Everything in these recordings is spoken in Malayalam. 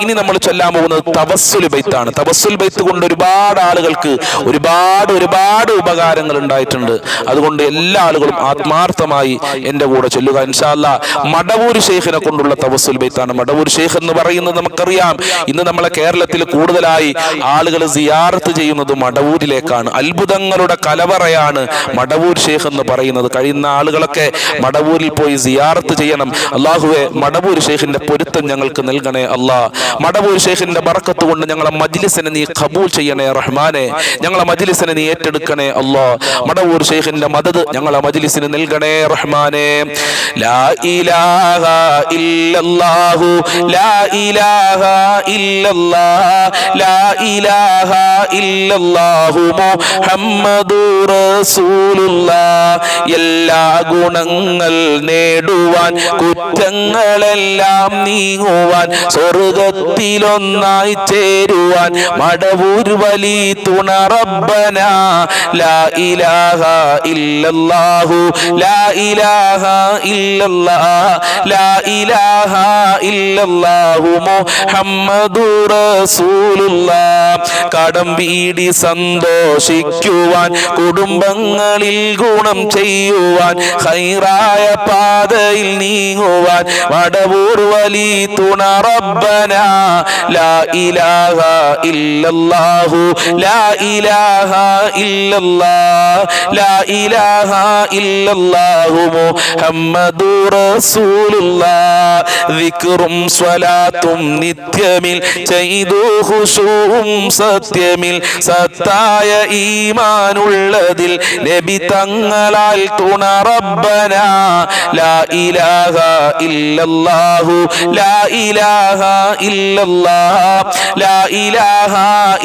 ഇനി നമ്മൾ ചൊല്ലാൻ പോകുന്നത് തവസ്സുൽ ബൈത്താണ്. തവസ്സുൽ ബൈത്ത് കൊണ്ട് ഒരുപാട് ആളുകൾക്ക് ഒരുപാട് ഒരുപാട് ഉപകാരങ്ങൾ ഉണ്ടായിട്ടുണ്ട്. അതുകൊണ്ട് എല്ലാ ആളുകളും ആത്മാർത്ഥമായി എന്റെ കൂടെ ചൊല്ലുക. ഇൻഷാല്ല മടവൂർ ഷെയ്ഖിനെ കൊണ്ടുള്ള തവസ്സുൽ ബൈത്താണ്. മടവൂർ ഷെയ്ഖ് എന്ന് പറയുന്നത് നമുക്കറിയാം. ഇന്ന് നമ്മളെ കേരളത്തിൽ കൂടുതലായി ആളുകൾ സിയാറത്ത് ചെയ്യുന്നത് മടവൂരിലേക്കാണ്. അത്ഭുതങ്ങളുടെ കലവറയാണ് മടവൂർ ഷെയ്ഖ് എന്ന് പറയുന്നത്. കഴിയുന്ന ആളുകളൊക്കെ മടവൂരിൽ പോയി സിയാറത്ത് ചെയ്യണം. അള്ളാഹുവെ മടവൂർ ഷെയ്ഖിന്റെ പൊരുത്തം ഞങ്ങൾക്ക് നൽകണേ. അല്ലാ. മടവൂർ ഷെയ്ഖിന്റെ ബറക്കത്ത് കൊണ്ട് ഞങ്ങളെ മജ്ലിസിനെ നീ കബൂൽ ചെയ്യണേ റഹ്മാനെ. ഞങ്ങളെ മജ്ലിസിനെ നീ ഏറ്റെടുക്കണേ അല്ലാ. മടവൂർ ഷെയ്ഖിന്റെ മദത് ഞങ്ങളെ മജ്ലിസിന് നൽകണേ റഹ്മാനെ. ലാ ഇലാഹ ഇല്ലല്ലാഹു. ലാ ഇലാഹ ഇല്ലല്ലാഹ് ലാ ഇലാഹ ഇല്ലല്ലാഹു. മുഹമ്മദുർ റസൂലുള്ളാഹ് എല്ലാ ഗുണങ്ങൾ നേടുവാൻ കുറ്റങ്ങളെല്ലാം നീങ്ങുവാൻ സ്വർഗത്തിലൊന്നായി ചേരുവാൻ മടവൂർ വലി തുണ റബ്ബന കടം വീടി സന്തോഷിക്കുവാൻ കുടുംബങ്ങളിൽ ഗുണം ചെയ്യുവാൻ ഹൈറായ പാതയിൽ നീങ്ങുവാൻ വടവൂർ വലി തുണ റബ്ബന ലാ ഇലാഹ ഇല്ലല്ലാഹു ലാ ഇലാഹ ഇല്ലല്ലാഹ് ലാ ഇലാഹ ഇല്ലല്ലാഹു മുഹമ്മദുർ റസൂലുള്ളാഹ് വിക്റും സ്വലാത്തും നിത്യമിൽ ചെയ്തു ഖുശൂഉം സത്യമിൽ സത്തായ ഈമാനുള്ളതിൽ നബി തങ്ങളാൽ തുണ റബ്ബന ലാ ഇലാഹ ഇല്ലല്ലാഹു ലാ ഇലാഹ ഇല്ലല്ലാഹ്. ലാ ഇലാഹ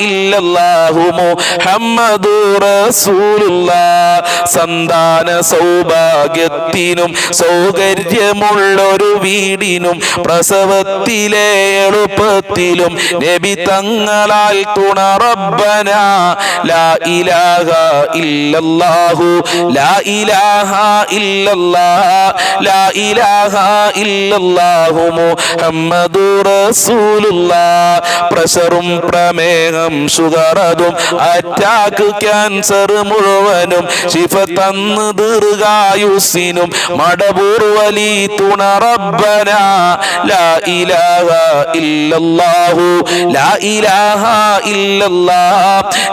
ഇല്ലല്ലാഹു മുഹമ്മദു റസൂലുള്ളാഹ്. സന്താന സൗഭാഗ്യത്തിനും സൗകര്യമുള്ളൊരു വീടിനും പ്രസവത്തിലെ എളുപ്പത്തിലും നബി തങ്ങളാൽ തുണ റബ്ബന. ലാ ഇലാഹ ഇല്ലല്ലാഹു ലാ ഇലാഹ ഇല്ലല്ലാഹ് ലാ ഇലാഹ ഇല്ലല്ലാഹു മുഹമ്മദുർ റസൂലുള്ളാഹ് പ്രഷറും പ്രമേഹം ഷുഗർ അതും അറ്റാക്ക് ക്യാൻസർ മുഴുവനും ശിഫ തന്ന് ദീർഘായുസിനും മടപൂർവലി തുണ റബ്ബന. ലാ ഇലാഹ ഇല്ലല്ലാഹു ലാ ഇലാഹ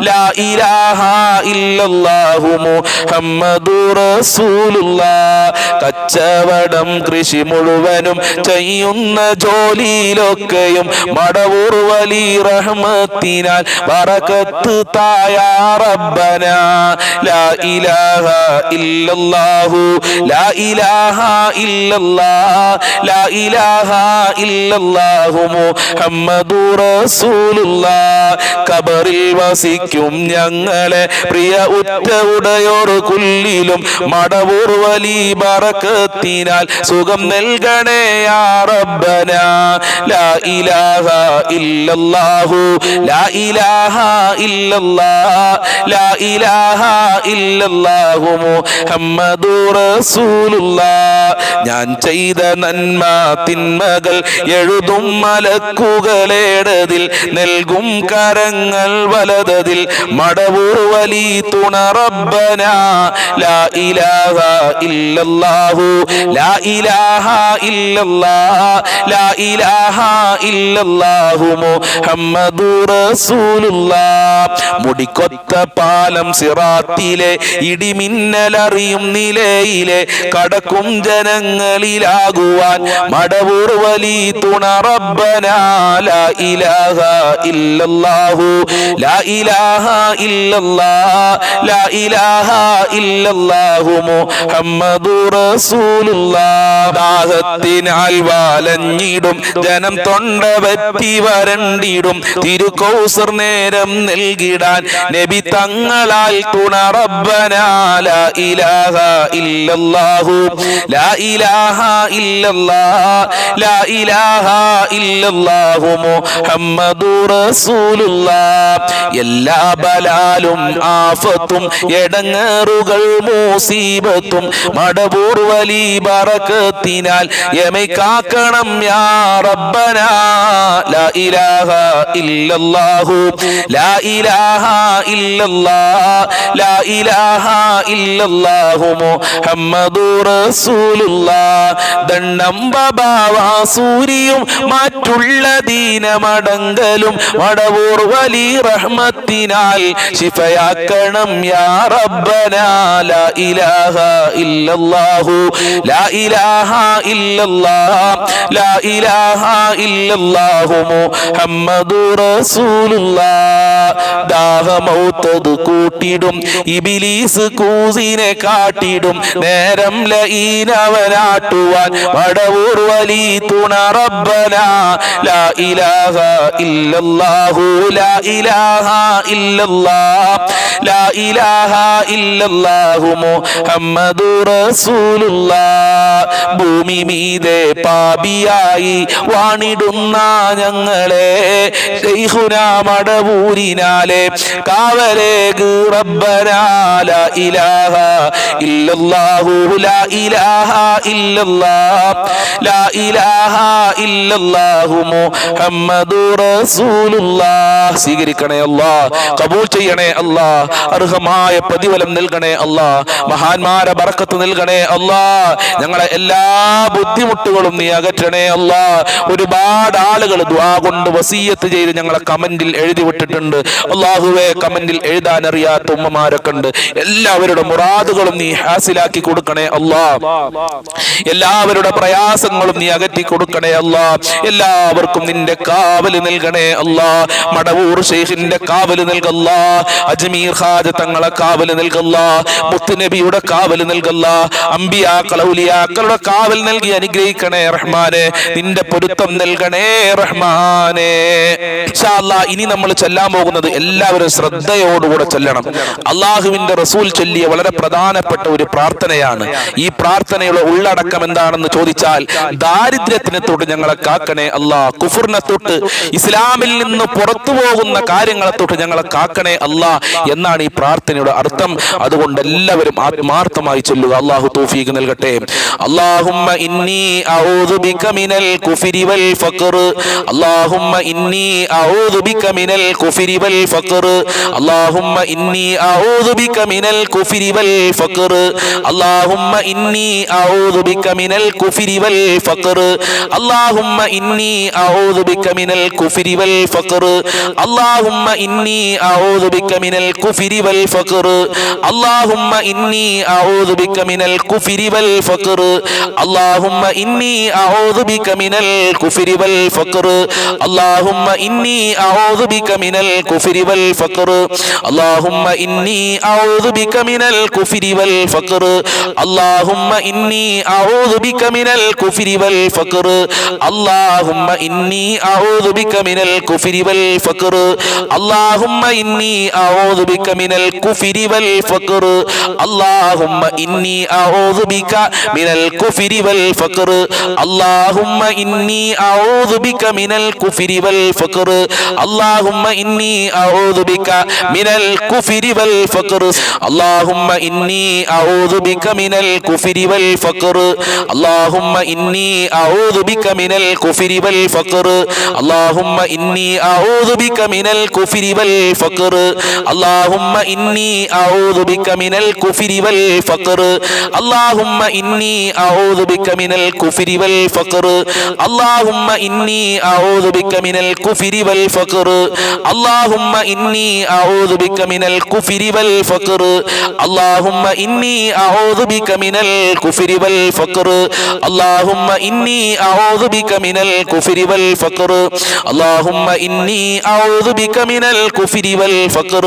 ലാ ഇലാഹ മുഹമ്മദു റസൂലുള്ള. കച്ചവടം കൃഷി മുഴുവനും ചെയ്യുന്ന ജോലിയിലൊക്കെയും മടവൂർ വലി റഹ്മത്തിനാൽ പറക്കത്ത് തായാറബന റബ്ബന. ലാ ഇലാഹ ഇല്ലല്ലാഹു. ലാ ഇലാഹ ഇല്ലല്ലാഹ്. ലാ ഇലാഹ ഇല്ലല്ലാഹു മുഹമ്മദു റസൂലുള്ളാ കബറിൽ വസിക്കും ഞങ്ങളെ പ്രിയ ഉറ്റ ഉടയോർ കുല്ലിലും മടവൂർ വലി ബറക്കത്തിനാൽ സുഖം നൽകണേ യാ റബ്ബന. ലാ ഇലാഹ ഇല്ലല്ലാഹു ലാ ഇലാഹ ഇല്ലല്ലാഹ് ലാ ഇലാഹ ഇല്ലല്ലാഹു മുഹമ്മദു റസൂലുള്ളാഹ്. ഞാൻ ചെയ്ത നന്മ തിന്മകൾ എഴുതും മലക്കുകളേടതിൽ നൽകും കരങ്ങൾ വലതതിൽ മടവൂർ വലി തുണ റബ്ബന. ലാ ഇലാഹ ഇല്ലല്ലാഹു ലാ ഇലാഹ ഇല്ലല്ലാഹ് ലാ ഇലാഹ മുടിക്കൊത്ത പാലം സിറാത്തിലെ ഇടിമിന്നലറിയും നിലയിലെ കടക്കും ജനങ്ങളിലാകുവാൻ മടവൂർ വലി തുണ റബ്ബന ലാ ഇലാഹ ഇല്ലല്ലാഹു. ലാ ഇലാഹ ഇല്ലല്ലാ ലാ ഇലാഹ ഇല്ലല്ലാഹു മുഹമ്മദു റസൂലുള്ളാഹ്. ദാഹത്തിനാൽ വാലഞ്ഞിടും ജനം തൊണ്ട പറ്റി വരണ്ടിടും. തിരുക്കൗസർ നേരം നൽകിടാൻ നബി തങ്ങളാൽ തുണ ഇലാഹ ഇല്ലല്ലാഹു. ലാ ഇലാഹ ഇല്ലല്ലാ ലാ ഇലാഹ മുഹമ്മദു എല്ലാ ബലാലും ആഫത്തും എടങ്ങേറുകൾ മൂസീബത്തും മടവൂർ വലി ബറക്കത്തിനാൽ. യമൈ കാക്കണം യാ ربنا لا إله إلا الله لا إله إلا الله لا ഇലാഹ ഇല്ലല്ലാഹു മുഹമ്മദു റസൂലുള്ളാ. ദണ്ണം ബബാവാസൂരിയും മറ്റുള്ള ദീനമടങ്കലും വടവൂർ വലി റഹ്മത്തിനാൽ ശിഫയാക്കണം യാ റബ്ബന. ലാ ഇലാഹ ഇല്ലല്ലാഹു ലാ ഇലാഹ ഇല്ലല്ലാഹ ലാ ഇലാഹ ഇല്ലല്ലാഹു മുഹമ്മദു റസൂലുള്ളാഹ് ദാഹമൗത്തത് കൂട്ടിടും ഇബിലീസ് കൂസിനെ കാട്ടിടും. നേരം ലഈനവനാട്ടുവാൻ വടവൂർ വലി തുണ റബ്ബന. ലാ ഇലാഹ ഇല്ലല്ലാഹു ലാ ഇലാഹ ഇല്ലല്ലാഹ് ലാ ഇലാഹ ഇല്ലല്ലാഹു മുഹമ്മദു റസൂലുള്ളാഹ് ഭൂമി മീതെ പാപിയായി വാണിടുന്ന ഞങ്ങളെ ശൈഖുന മടവൂരിനാലെ. കാവലേ റബ്ബനാ. ലാ ഇലാഹ ഇല്ലല്ലാഹു ലാ ഇലാഹ ഇല്ലല്ലാഹ് ലാ ഇലാഹ ഇല്ലല്ലാഹു മുഹമ്മദു الله സ്വീകരിക്കണേ അല്ലാ കബൂൽ ചെയ്യണേ അല്ലാ അർഹമായ പ്രതിഫലം നൽകണേ അല്ലാ മഹാന്മാരെ ബറക്കത്ത് നൽകണേ അല്ലാ ഞങ്ങളെ എല്ലാ ബുദ്ധിമുട്ടുകളും നീ അകറ്റണേ അല്ലാ ഒരുപാട് ആളുകൾ ദ്വാ കൊണ്ട് വസീയത്ത് ചെയ്ത് ഞങ്ങളെ കമന്റിൽ എഴുതി വിട്ടിട്ടുണ്ട്. അള്ളാഹുവെ കമന്റിൽ എഴുതാൻ അറിയാത്ത ഉമ്മമാരൊക്കെ ഉണ്ട് എല്ലാവരുടെ മുറാദുകളും നീ ഹാസിലാക്കി കൊടുക്കണേ അല്ലാ. എല്ലാവരുടെ പ്രയാസങ്ങളും നീ അകറ്റി കൊടുക്കണേ അല്ലാ. എല്ലാവർക്കും നിന്റെ കാവൽ നൽകണേ അല്ലാ. മടവൂർ ഷെയ്ഖിന്റെ കാവൽ നൽകല്ല. അജ്മീർ ഹാജ തങ്ങളെ കാവൽ നൽകല്ല. മുത്തുനബിയുടെ കാവൽ നൽകല്ല. അമ്പിയാക്കൾ ഔലിയാക്കളുടെ കാവൽ നൽകി അനുഗ്രഹിക്കണേ റഹ്മാനെ. നിന്റെ പൊരുത്തം നൽകണേ റഹ്മാനെ. ഇൻഷാ ഇനി നമ്മൾ ചെല്ലാൻ പോകുന്നത് എല്ലാവരും ശ്രദ്ധയോടുകൂടെ ചെല്ലണം. അള്ളാഹുവിന്റെ റസൂൽ ചൊല്ലിയ വളരെ പ്രധാനപ്പെട്ട ഒരു പ്രാർത്ഥനയാണ്. ഈ പ്രാർത്ഥനയുടെ ഉള്ളടക്കം എന്താണെന്ന് ചോദിച്ചാൽ ദാരിദ്ര്യത്തിനെ തൊട്ട് ഞങ്ങളെ കാക്കണേ അല്ലാ കുഫുറിനെ തൊട്ട് ഇസ്ലാമിൽ നിന്ന് പുറത്തു പോകുന്ന കാര്യങ്ങളെ തൊട്ട് ഞങ്ങളെ കാക്കണേ അല്ലാ എന്നാണ് ഈ പ്രാർത്ഥനയുടെ അർത്ഥം. അതുകൊണ്ട് എല്ലാവരും ആത്മാർത്ഥമായി ചൊല്ലുക. അള്ളാഹു തൗഫീഖ് നൽകട്ടെ. അഊദു ബിക മിനൽ കുഫരി വൽ ഫഖർ ബിക بك من الكفر والفقر اللهم ഇന്നി أعوذ بك من الكفر والفقر اللهم إني أعوذ بك من الكفر والفقر اللهم إني أعوذ بك من الكفر والفقر اللهم إني أعوذ بك من الكفر والفقر اللهم إني أعوذ بك من الكفر والفقر اللهم إني കുഫരി വൽ ഫഖർ അല്ലാഹുമ്മ ഇന്നി അഊദു ബിക മിനൽ കുഫരി വൽ ഫഖർ അല്ലാഹുമ്മ ഇന്നി إني ബിക മിനൽ കുഫരി വൽ ഫഖർ അല്ലാഹുമ്മ ഇന്നി أعوذ ബിക മിനൽ കുഫരി വൽ ഫഖർ അല്ലാഹുമ്മ ഇന്നി بك ബിക മിനൽ കുഫരി വൽ ഫഖർ അല്ലാഹുമ്മ ഇന്നി من ബിക മിനൽ കുഫരി വൽ ഫഖർ അല്ലാഹുമ്മ ഇന്നി الكفر ബിക മിനൽ കുഫരി വൽ ഫഖർ അല്ലാഹുമ്മ ഇന്നി അഊദു ബിക മിനൽ കുഫരി വൽ ഫഖർ. അല്ലാഹുമ്മ ഇന്നി അഊദു ബിക മിനൽ കുഫരി വൽ ഫഖർ. അല്ലാഹുമ്മ ഇന്നി അഊദു ബിക മിനൽ കുഫരി വൽ ഫഖർ. അല്ലാഹുമ്മ ഇന്നി അഊദു ബിക മിനൽ കുഫരി വൽ ഫഖർ. അല്ലാഹുമ്മ ഇന്നി അഊദു ബിക മിനൽ കുഫരി വൽ ഫഖർ. അല്ലാഹുമ്മ ഇന്നി അഊദു ബിക മിനൽ കുഫരി വൽ ഫഖർ. അല്ലാഹുമ്മ ഇന്നി അഊദു ബിക മിനൽ കുഫരി വൽ ഫഖർ. അല്ലാഹുമ്മ ഇന്നി അഊദു ബിക മിനൽ കുഫരി വൽ ഫഖർ. അല്ലാഹുമ്മ ഇന്നി അഊദു ബിക മിനൽ കുഫരി വൽ ഫഖർ. അല്ലാഹുമ്മ ഇന്നി അഊദു ബിക മിനൽ കുഫരി വൽ ഫഖർ.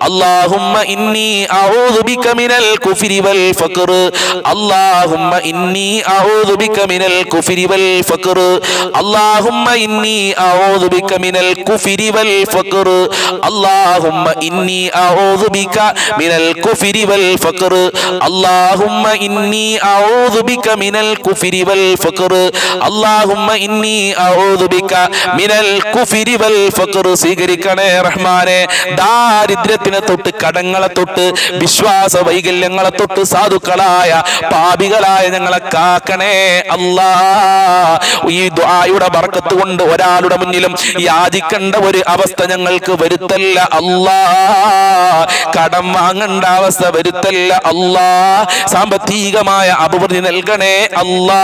അല്ലാഹുമ്മ ഇന്നി അഊദു ബിക മിനൽ കുഫരി വൽ ഫഖർ. അല്ലാഹുമ്മ ഇന്നി അഊദു ബിക മിനൽ കുഫരി വൽ ഫഖർ. അല്ലാഹുമ്മ ഇന്നി അഊദു ബിക മിനൽ കുഫരി വൽ ഫഖർ അല്ലാഹുമ്മ ഇന്നി അഊദു ബിക മിനൽ കുഫരി വൽ ഫഖർ അല്ലാഹുമ്മ ഇന്നി അഊദു ബിക മിനൽ കുഫരി വൽ ഫഖർ അല്ലാഹുമ്മ ഇന്നി അഊദു ബിക മിനൽ കുഫരി വൽ ഫഖർ اللهم إني أعوذ بك من الكفر والفقر اللهم إني أعوذ بك من الكفر والفقر اللهم إني أعوذ بك من الكفر والفقر സ്വീകരിക്കണേ റഹ്മാനെ ദാരിദ്ര്യത്തിനെ തൊട്ട് കടങ്ങളെ തൊട്ട് വിശ്വാസ വൈകല്യങ്ങളെ തൊട്ട് സാധുക്കളായ പാപികളായ ഞങ്ങളെ കാക്കണേ അല്ലാ ഈ ദുആയുടെ ബർക്കത്ത് കൊണ്ട് ഒരാളുടെ മുന്നിലും യാചിക്കേണ്ട ഒരു അവസ്ഥ ഞങ്ങൾക്ക് വരുത്തല്ല. അല്ലാ കടം വാങ്ങേണ്ട അവസ്ഥ വരുത്തല്ല. അല്ലാ സാമ്പത്തികമായ അഭിവൃദ്ധി നൽകണേ. അല്ലാ.